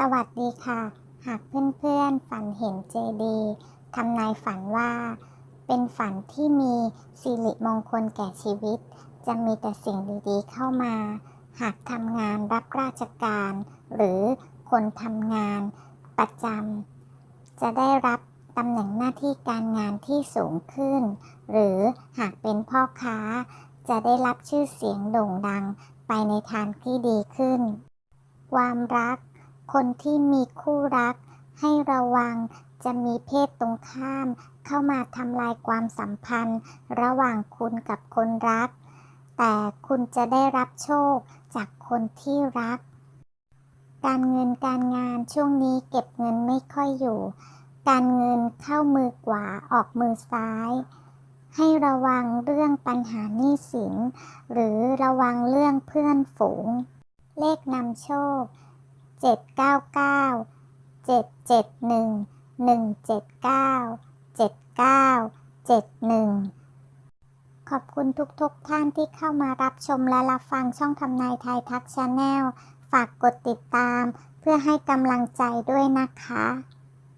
สวัสดีค่ะ หากเพื่อนๆฝันเห็นเจดีทำนายฝันว่า เป็นฝันที่มีสิริมงคลแก่ชีวิต จะมีแต่สิ่งดีๆเข้ามา หากทำงานรับราชการ หรือคนทำงานประจำจะได้รับตำแหน่งหน้าที่การงานที่สูงขึ้น หรือหากเป็นพ่อค้า จะได้รับชื่อเสียงโด่งดังไปในทางที่ดีขึ้น ความรัก คนที่มีคู่รัก ให้ระวังจะมีเพศตรงข้าม เข้ามาทำลายความสัมพันธ์ ระหว่างคุณกับคนรัก แต่คุณจะได้รับโชคจากคนที่รัก การเงินการงานช่วงนี้เก็บเงินไม่ค่อยอยู่ การเงินเข้ามือขวาออกมือซ้าย ให้ระวังเรื่องปัญหาหนี้สิน หรือระวังเรื่องเพื่อนฝูง เลขนำโชค 799 771 179 79 71ขอบคุณทุกๆทท่านที่เข้ามารับชมและรับฟังช่องทำนายไทยทักชาแนล ฝากกดติดตามเพื่อให้กำลังใจด้วยนะคะ